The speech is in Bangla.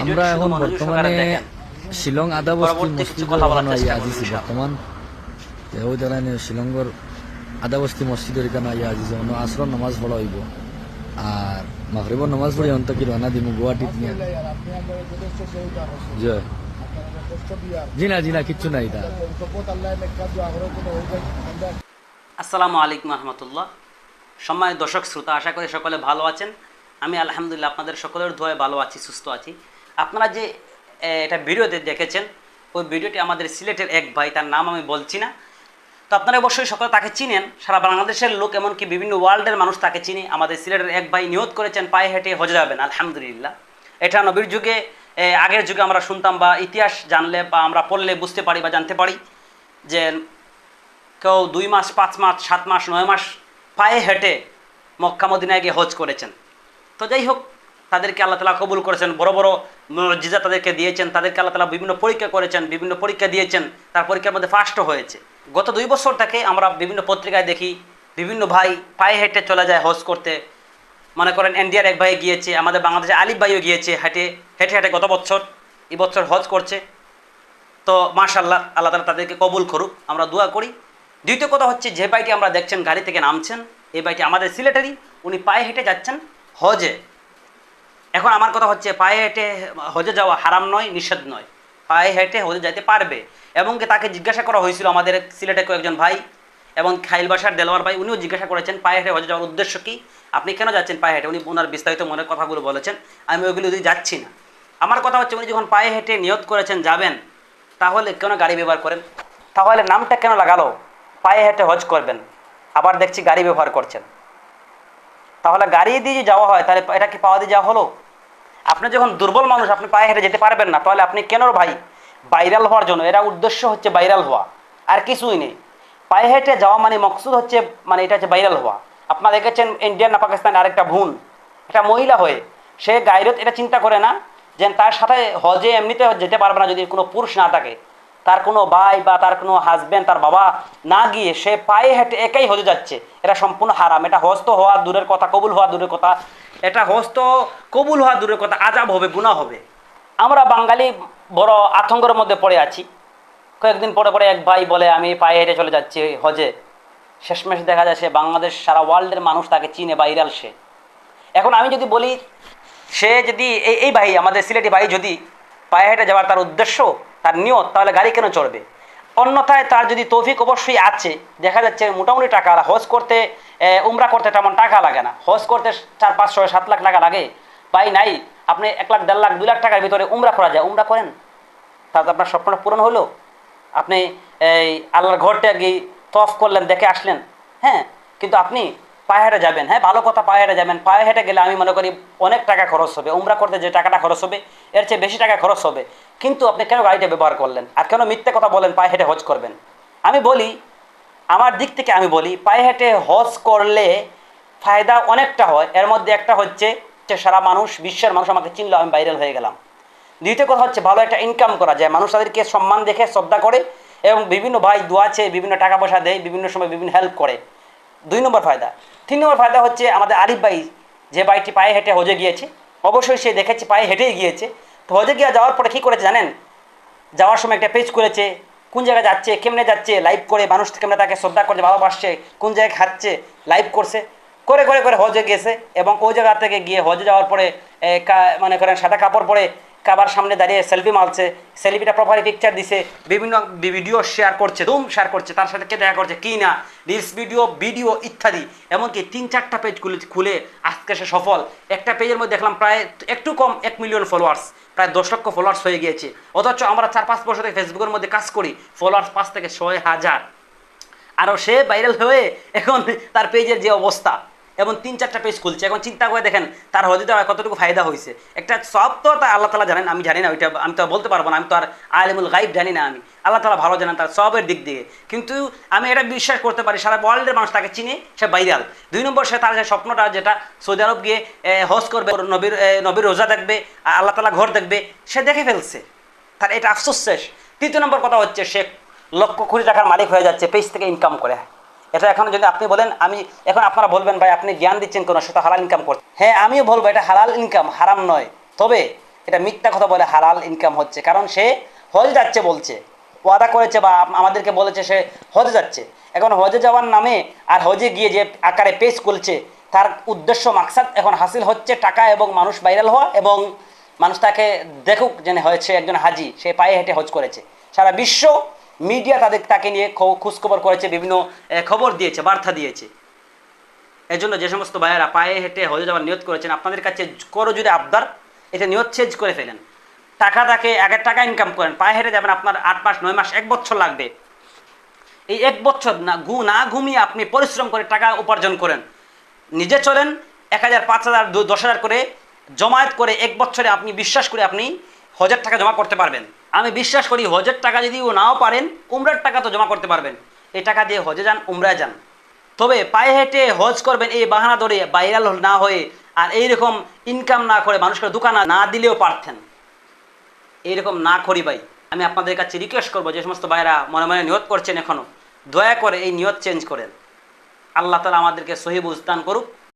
আমরা এখন বর্তমানে শিলং আদা বস্তি মসজিদ আজিছি বর্তমান। শিলংর আদা বস্তি মসজিদের আজিছে অন্য আসর নামাজ পড়া হইব। আর নামাজ পড়ে অন্ত কি রানা দিমু গুয়াহাটিত নিয়ে। জয় জি না জি না কিচ্ছু নাই তা আসসালামু আলাইকুম রহমতুল্লাহ সম্মানিত দর্শক শ্রোতা আশা করি সকলে ভালো আছেন। আমি আলহামদুলিল্লাহ আপনাদের সকলের ধোয়ায় ভালো আছি সুস্থ আছি। আপনারা যে এটা ভিডিওতে দেখেছেন, ওই ভিডিওটি আমাদের সিলেটের এক ভাই, তার নাম আমি বলছি না। তো আপনারা অবশ্যই সকলে তাকে চিনেন। সারা বাংলাদেশের লোক, এমনকি বিভিন্ন ওয়ার্ল্ডের মানুষ তাকে চিনি। আমাদের সিলেটের এক ভাই নিয়ত করেছেন, পায়ে হেঁটে হজে যাবেন, আলহামদুলিল্লাহ। এটা নবীর যুগে আগের যুগে আমরা শুনতাম বা ইতিহাস জানলে বা আমরা পড়লে বুঝতে পারি বা জানতে পারি যে কেউ দুই মাস, পাঁচ মাস, সাত মাস, নয় মাস পায়ে হেঁটে মক্কা, মদিনায় গিয়ে হজ করেছেন। তো যাই হোক তাদেরকে আল্লাহ তালা কবুল করেছেন। বড় বড় জিজা তাদেরকে দিয়েছেন, তাদেরকে আল্লাহ তালা বিভিন্ন পরীক্ষা করেছেন, বিভিন্ন পরীক্ষা দিয়েছেন, তার পরীক্ষার মধ্যে ফার্স্টও হয়েছে। গত দুই বছর থেকে আমরা বিভিন্ন পত্রিকায় দেখি, বিভিন্ন ভাই পায়ে হেঁটে চলে যায় হজ করতে। মনে করেন ইন্ডিয়ার এক ভাই গিয়েছে, আমাদের বাংলাদেশে আলিফ ভাইও গিয়েছে হেঁটে হেঁটে হেঁটে গত বছর, এই বছর হজ করছে। তো মাশাল্লাহ আল্লাহ তালা তাদেরকে কবুল করুক, আমরা দোয়া করি। দ্বিতীয় কথা হচ্ছে, যে বাইটি আমরা দেখছেন, গাড়ি থেকে নামছেন, এই বাইটি আমাদের সিলেটারি উনি পায়ে হেঁটে যাচ্ছেন হজে। এখন আমার কথা হচ্ছে, পায়ে হেঁটে হজে যাওয়া হারাম নয়, নিষেধ নয়। পায়ে হেঁটে হজে যাইতে পারবে। এবং তাকে জিজ্ঞাসা করা হয়েছিল আমাদের সিলেটে কয়েকজন ভাই এবং খাইল বাসার দেলোয়ার ভাই, উনিও জিজ্ঞাসা করেছেন, পায়ে হেঁটে হজে যাওয়ার উদ্দেশ্য কি? আপনি কেন যাচ্ছেন পায়ে হেঁটে? উনি ওনার বিস্তারিত মনের কথাগুলো বলেছেন। আমি ওইগুলো যদি যাচ্ছি না। আমার কথা হচ্ছে, উনি যখন পায়ে হেঁটে নিয়ত করেছেন যাবেন, তাহলে কেন গাড়ি ব্যবহার করেন? তাহলে নামটা কেন লাগালো? পায়ে হেঁটে হজ করবেন। আবার দেখছি গাড়ি ব্যবহার করছেন। তাহলে গাড়ি দিয়ে যদি যাওয়া হয়, তাহলে এটা কি পাওয়া দিয়ে যাওয়া হলো? আপনি যখন দুর্বল মানুষ, আপনি পায়ে হেঁটে যেতে পারবেন না, তাহলে আপনি কেন ভাই? ভাইরাল হওয়ার জন্য। এরা উদ্দেশ্য হচ্ছে ভাইরাল হওয়া। আর কিছুই নেই। পায়ে হেঁটে যাওয়া মানে মকসুদ হচ্ছে মানে এটা হচ্ছে ভাইরাল হওয়া। আপনারা দেখেছেন ইন্ডিয়ান না পাকিস্তান আরেকটা ভুন একটা মহিলা হয়ে, সে গাইরত এটা চিন্তা করে না যে তার সাথে হজে এমনিতে যেতে পারবে না, যদি কোনো পুরুষ না থাকে। তার কোনো ভাই বা তার কোনো হাজব্যান্ড তার বাবা না গিয়ে সে পায়ে হেঁটে একাই হজে যাচ্ছে। এটা সম্পূর্ণ হারাম। এটা হস্ত হওয়া দূরের কথা, কবুল হওয়া দূরের কথা। এটা হস্ত কবুল হওয়া দূরের কথা, আজাব হবে গুণা হবে। আমরা বাঙালি বড় আতঙ্কের মধ্যে পড়ে আছি। কয়েকদিন পরে পরে এক ভাই বলে, আমি পায়ে হেঁটে চলে যাচ্ছি হজে। শেষমেশ দেখা যায় সে বাংলাদেশ, সারা ওয়ার্ল্ডের মানুষ তাকে চিনে বাইরাল সে। এখন আমি যদি বলি, সে যদি, এই এই ভাই, আমাদের সিলেটি ভাই যদি পায়ে হেঁটে যাওয়ার তার উদ্দেশ্য তার নিয়ত, তাহলে গাড়ি কেন চড়বে? অন্যথায় তার যদি তৌফিক অবশ্যই আছে, দেখা যাচ্ছে মোটামুটি টাকা হজ করতে উমরা করতে তেমন টাকা লাগে না। হজ করতে চার, পাঁচ, ছয়, সাত লাখ টাকা লাগে। ভাই, নাই। আপনি এক লাখ, দেড় লাখ, দুই লাখ টাকার ভিতরে উমরা করা যায়। উমরা করেন। তাতে আপনার স্বপ্নটা পূরণ হলো। আপনি, এই, আল্লাহর ঘরটা গিয়ে তফ করলেন, দেখে আসলেন। হ্যাঁ কিন্তু আপনি পায়ে হেঁটে যাবেন। হ্যাঁ ভালো কথা, পায়ে হেঁটে যাবেন। পায়ে হেঁটে গেলে আমি মনে করি অনেক টাকা খরচ হবে। উমরা করতে যে টাকাটা খরচ হবে এর চেয়ে বেশি টাকা খরচ হবে। কিন্তু আপনি কেন গাড়িটা ব্যবহার করলেন? আর কেন মিথ্যে কথা বলেন, পায়ে হেঁটে হজ করবেন? আমি বলি, আমার দিক থেকে আমি বলি, পায়ে হেঁটে হজ করলে ফায়দা অনেকটা হয়। এর মধ্যে একটা হচ্ছে যে সারা মানুষ, বিশ্বের মানুষ আমাকে চিনলো, আমি ভাইরাল হয়ে গেলাম। দ্বিতীয় কথা হচ্ছে, ভালো একটা ইনকাম করা যায়। মানুষ তাদেরকে সম্মান দেখে, শ্রদ্ধা করে এবং বিভিন্ন ভাই দোয়াছে বিভিন্ন টাকা পয়সা দেয়, বিভিন্ন সময় বিভিন্ন হেল্প করে। দুই নম্বর ফায়দা। তিন নম্বর ফায়দা হচ্ছে আমাদের আরিফ ভাই, যে বাইকটি পায়ে হেঁটে হজে গিয়েছে অবশ্যই সে দেখেছে, পায়ে হেঁটেই গিয়েছে। তো হজে গিয়া যাওয়ার পরে কী করেছে জানেন? যাওয়ার সময় একটা পেজ করেছে কোন জায়গায় যাচ্ছে, কেমনে যাচ্ছে লাইভ করে মানুষ কেমনে তাকে শ্রদ্ধা করছে ভালোবাসছে কোন জায়গায় খাচ্ছে লাইভ করছে। করে করে করে হজে গেছে এবং ওই জায়গা থেকে গিয়ে হজে যাওয়ার পরে মানে মনে করেন সাদা কাপড় পরে কাবার সামনে দাঁড়িয়ে সেলফি মারছে সেলফিটা প্রপারলি পিকচার দিছে, বিভিন্ন ভিডিও শেয়ার করছে, ধুম শেয়ার করছে, তার সাথে কে দেখা করছে, কি না রিলস ভিডিও ভিডিও ইত্যাদি। এমনকি তিন চারটা পেজ খুলে খুলে আজকে সে সফল। একটা পেজের মধ্যে দেখলাম প্রায় একটু কম এক মিলিয়ন ফলোয়ার্স প্রায় দশ লক্ষ ফলোয়ার্স হয়ে গিয়েছে। অথচ আমরা চার পাঁচ বছর থেকে ফেসবুকের মধ্যে কাজ করি ফলোয়ার্স পাঁচ থেকে ছয় হাজার। আরও সে ভাইরাল হয়ে এখন তার পেজের যে অবস্থা। এবং তিন চারটা পেজ খুলছে। এখন চিন্তা করে দেখেন, তার হজে দেওয়া কতটুকু ফায়দা হয়েছে একটা সব তো তা আল্লাহ তালা জানেন, আমি জানি না, ওইটা আমি তো বলতে পারব না, আমি তো আর আলিমুল গাইব জানি না আমি। আল্লাহ তালা ভালো জানেন তার সবের দিক দিয়ে। কিন্তু আমি এটা বিশ্বাস করতে পারি, সারা ওয়ার্ল্ডের মানুষ তাকে চিনে, সে বাইরাল দুই নম্বর, সে তার যে স্বপ্নটা, যেটা সৌদি আরব গিয়ে হজ করবে, নবীর নবীর রোজা দেখবে আল্লাহ তালা ঘর দেখবে, সে দেখে ফেলছে। তার এটা আফসোস শেষ। তৃতীয় নম্বর কথা হচ্ছে, সে লক্ষ কোটি টাকার মালিক হয়ে যাচ্ছে পেজ থেকে ইনকাম করে। এটা এখন যদি আপনি বলেন, আমি এখন আপনারা বলবেন, ভাই, আপনি জ্ঞান দিচ্ছেন কোনো? সেটা হালাল ইনকাম করতে হ্যাঁ আমিও বলব, এটা হালাল ইনকাম হারাম নয়। তবে এটা মিথ্যা কথা বলে হালাল ইনকাম হচ্ছে, কারণ সে হজ যাচ্ছে বলছে, ওয়াদা করেছে বা আমাদেরকে বলেছে সে হজে যাচ্ছে। এখন হজে যাওয়ার নামে আর হজে গিয়ে যে আকারে পেশ করছে, তার উদ্দেশ্য, মাকসাদ এখন হাসিল হচ্ছে টাকা এবং মানুষ ভাইরাল হওয়া এবং মানুষ তাকে দেখুক যেন হয়েছে একজন হাজি, সে পায়ে হেঁটে হজ করেছে। সারা বিশ্ব মিডিয়া তাদের তাকে নিয়ে খোঁজখবর করেছে, বিভিন্ন খবর দিয়েছে, বার্তা দিয়েছে। এই জন্য যে সমস্ত ভাইয়েরা পায়ে হেঁটে হজে যাওয়ার নিয়ত করেছেন, আপনাদের কাছে করো যদি আবদার, এটা নিয়ত চেঞ্জ করে ফেলেন। টাকা তাকে এক টাকা ইনকাম করেন, পায়ে হেঁটে যাবেন, আপনার আট মাস, নয় মাস, এক বছর লাগবে। এই এক বছর না ঘু, না ঘুমিয়ে আপনি পরিশ্রম করে টাকা উপার্জন করেন। নিজে চলেন, এক হাজার, পাঁচ হাজার দশ হাজার করে জমায়েত করে এক বছরে আপনি বিশ্বাস করে আপনি হজার টাকা জমা করতে পারবেন। আমি বিশ্বাস করি হজের টাকা যদি ও নাও পারেন, উমরার টাকা তো জমা করতে পারবেন। এই টাকা দিয়ে হজে যান, উমরায় যান। তবে পায়ে হেঁটে হজ করবেন এই বাহানা ধরে ভাইরাল না হয়ে আর এইরকম ইনকাম না করে মানুষকে দোকান না দিলেও পারতেন। এইরকম না করি ভাই। আমি আপনাদের কাছে রিকোয়েস্ট করব, যে সমস্ত ভাইরা মনে মনে নিয়ত করছেন এখনও দয়া করে এই নিয়ত চেঞ্জ করেন। আল্লাহ তালা আমাদেরকে সহি বুঝদান করুক।